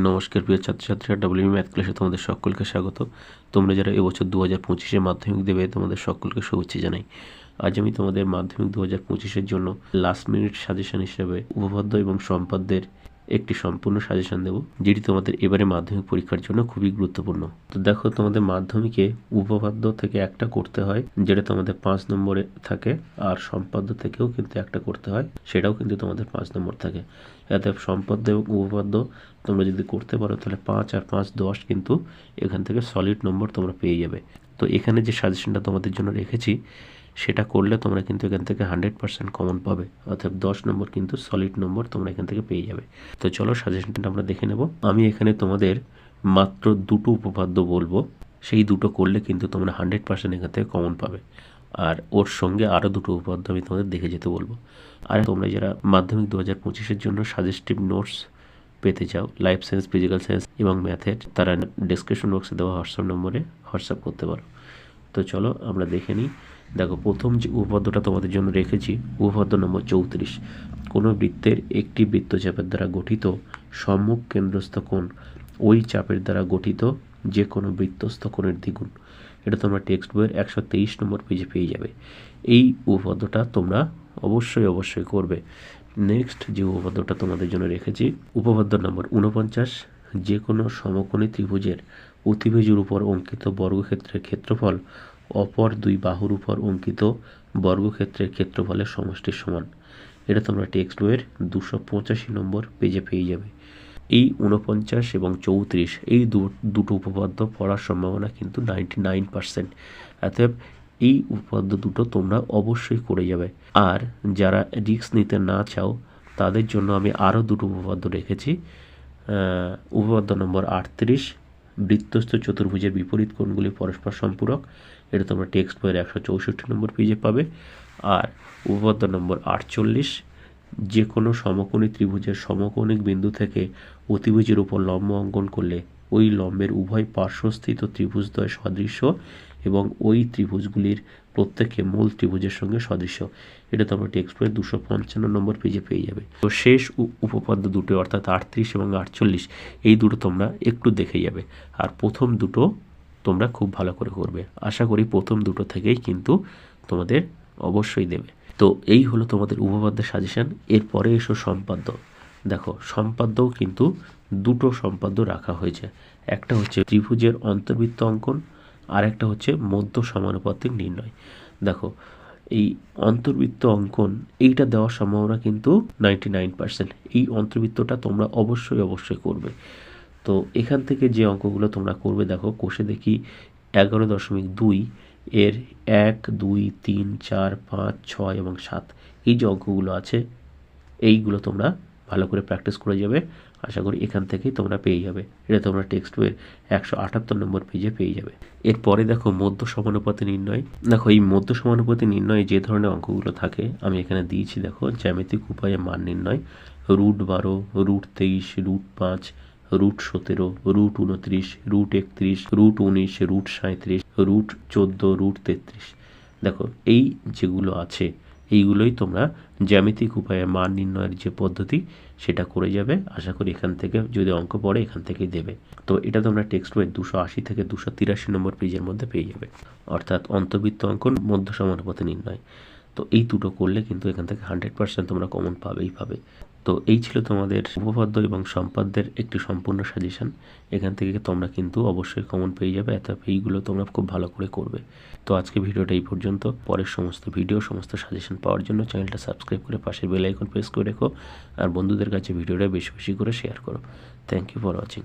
নমস্কার প্রিয় ছাত্রছাত্রীরা ডাব্লিউ ম্যাথ ক্লাসে তোমাদের সকলকে স্বাগত। তোমরা যারা এবছর দু হাজার পঁচিশে মাধ্যমিক দেবে, তোমাদের সকলকে শুভেচ্ছা জানাই। আজ আমি তোমাদের মাধ্যমিক দু হাজার পঁচিশের জন্য লাস্ট মিনিট সাজেশন হিসেবে উপপাদ্য এবং সম্পাদ্যের একটি সম্পূর্ণ সাজেশন দেব, যেটি তোমাদের এবারে মাধ্যমিক পরীক্ষার জন্য খুবই গুরুত্বপূর্ণ। তো দেখো, তোমাদের মাধ্যমিকে উপপাদ্য থেকে একটা করতে হয়, যেটা তোমাদের পাঁচ নম্বরে থাকে, আর সম্পাদ্য থেকেও কিন্তু একটা করতে হয়, সেটাও কিন্তু তোমাদের পাঁচ নম্বর থাকে। এতে সম্পাদ্য এবং উপপাদ্য তোমরা যদি করতে পারো, তাহলে পাঁচ আর পাঁচ দশ কিন্তু এখান থেকে সলিড নম্বর তোমরা পেয়ে যাবে। তো এখানে যে সাজেশনটা তোমাদের জন্য রেখেছি সেটা করলে তোমরা কিন্তু এখান থেকে হান্ড্রেড পার্সেন্ট কমন পাবে। অর্থাৎ দশ নম্বর কিন্তু সলিড নম্বর তোমরা এখান থেকে পেয়ে যাবে। তো চলো সাজেশনটা আমরা দেখে নেব। আমি এখানে তোমাদের মাত্র দুটো উপপাদ্য বলব। সেই দুটো করলে কিন্তু তোমরা হান্ড্রেড পার্সেন্ট এখান থেকে কমন পাবে। আর ওর সঙ্গে আরও দুটো উপপাদ্য আমি তোমাদের দেখে যেতে বলব। আর তোমরা যারা মাধ্যমিক দু হাজার পঁচিশের জন্য সাজেস্টিভ নোটস পেতে চাও লাইফ সায়েন্স ফিজিক্যাল সায়েন্স এবং ম্যাথের তারা ডিসক্রিপশন বক্সে দেওয়া হোয়াটসঅ্যাপ নম্বরে হোয়াটসঅ্যাপ করতে পারো। তো চলো আমরা দেখে নিই। দেখো, প্রথম যে উপপাদ্যটা তোমাদের জন্য রেখেছি, উপপাদ্য নম্বর চৌত্রিশ। কোনো বৃত্তের একটি বৃত্তচাপের দ্বারা গঠিত সম্মুখ কেন্দ্রস্থ কোণ ওই চাপের দ্বারা গঠিত যে কোনো বৃত্তস্থ কোণের দ্বিগুণ। এটা তোমরা টেক্সট বইয়ের একশো তেইশ নম্বর পেজে পেয়ে যাবে। এই উপপাদ্যটা তোমরা অবশ্যই অবশ্যই করবে। নেক্সট যে উপপাদ্যটা তোমাদের জন্য রেখেছি, উপপাদ্য নম্বর উনপঞ্চাশ যে কোনো সমকোণী ত্রিভুজের অতিভুজের উপর অঙ্কিত বর্গক্ষেত্রের ক্ষেত্রফল, অপর দুই বাহুর উপর অঙ্কিত বর্গক্ষেত্রের ক্ষেত্রফলের সমষ্টির সমান। এটা তোমরা টেক্সট বইয়ের দুশো পঁচাশি নম্বর পেজে পেয়ে যাবে। এই উনপঞ্চাশ এবং চৌত্রিশ, এই দুটো উপপাদ্য পড়ার সম্ভাবনা কিন্তু নাইনটি নাইন পার্সেন্ট অতএব এই উপপাদ্য দুটো তোমরা অবশ্যই করে যাবে। আর যারা রিস্ক নিতে না চাও, তাদের জন্য আমি আরও দুটো উপপাদ্য রেখেছি। উপপাদ্য নম্বর আটত্রিশ বৃত্তস্থ চতুর্ভুজের বিপরীত কোণগুলি পরস্পর সম্পূরক। এটা তোমরা টেক্সট বইয়ের একশো চৌষট্টি নম্বর পেজে পাবে। আর উপপাদ্য নম্বর আটচল্লিশ যে কোনো সমকোণী ত্রিভুজের সমকোণিক বিন্দু থেকে অতিভুজের উপর লম্ব অঙ্কন করলে ওই লম্বের উভয় পার্শ্বস্থিত ত্রিভুজদ্বয় সদৃশ্য এবং ওই ত্রিভুজগুলির প্রত্যেকে মূল ত্রিভুজের সঙ্গে সদৃশ্য। এটা তোমরা টেক্সট বইয়ের দুশো পঞ্চান্ন নম্বর পেজে পেয়ে যাবে। তো শেষ উপপাদ্য দুটো, অর্থাৎ আটত্রিশ এবং আটচল্লিশ, এই দুটো তোমরা একটু দেখে যাবে। আর প্রথম দুটো তোমরা খুব ভালো করে করবে। আশা করি প্রথম দুটো থেকেই কিন্তু তোমাদের অবশ্যই দেবে। তো এই হলো তোমাদের উপপাদ্যের সাজেশান এরপরে এসো সম্পাদ্য। দেখো, সম্পাদ্যও কিন্তু দুটো সম্পাদ্য রাখা হয়েছে। একটা হচ্ছে ত্রিভুজের অন্তর্বৃত্ত অঙ্কন আর একটা হচ্ছে মধ্য সমানুপাতিক নির্ণয়। দেখো, এই অন্তর্বৃত্ত অঙ্কন, এইটা দেওয়ার সম্ভাবনা কিন্তু নাইনটি এই অন্তর্বৃত্তটা তোমরা অবশ্যই অবশ্যই করবে। তো এখান থেকে যে অঙ্কগুলো তোমরা করবে, দেখো, কোষে দেখি এগারো দশমিক দুই, এর এক, দুই, তিন, চার, পাঁচ, ছয় এবং সাত, এই যে অঙ্কগুলো আছে, এইগুলো তোমরা ভালো করে প্র্যাকটিস করে যাবে। আশা করি এখান থেকেই তোমরা পেয়ে যাবে। এটা তোমরা টেক্সট বইয়ের একশো আটাত্তর নম্বর পেজে পেয়ে যাবে। এরপরে দেখো মধ্য সমানুপাতি নির্ণয়। দেখো এই মধ্য সমানুপাতি নির্ণয়ে যে ধরনের অঙ্কগুলো থাকে, আমি এখানে দিয়েছি দেখো, জ্যামিতিক উপায়ে মান নির্ণয়। রুট বারো রুট তেইশ রুট পাঁচ রুট সতেরো রুট উনত্রিশ রুট একত্রিশ রুট উনিশ রুট সাঁত্রিশ রুট চোদ্দ রুট তেত্রিশ। দেখো এই যেগুলো আছে এইগুলোই তোমরা জ্যামিতিক উপায়ে মান নির্ণয়ের যে পদ্ধতি, সেটা করে যাবে। আশা করি এখান থেকে যদি অঙ্ক পড়ে, এখান থেকেই দেবে। তো এটা তোমরা টেক্সট বই দুশো আশি থেকে দুশো তিরাশি নম্বর পেজের মধ্যে পেয়ে যাবে। অর্থাৎ অন্তবৃত্ত অঙ্কন মধ্য সমানুপাতে নির্ণয়। তো এই দুটো করলে কিন্তু এখান থেকে হান্ড্রেড পার্সেন্ট তোমরা কমন পাবেই পাবে। তো এই ছিল তোমাদের উপপাদ্য এবং সম্পাদ্যের একটি সম্পূর্ণ সাজেশান এখান থেকে তোমরা কিন্তু অবশ্যই কমন পেয়ে যাবে, এত এইগুলো তোমরা খুব ভালো করে করবে। তো আজকে ভিডিওটা এই পর্যন্ত। পরের সমস্ত ভিডিও সমস্ত সাজেশন পাওয়ার জন্য চ্যানেলটা সাবস্ক্রাইব করে পাশের বেল আইকন প্রেস করে রেখো। আর বন্ধুদের কাছে ভিডিওটা বেশি বেশি করে শেয়ার করো। Thank you for watching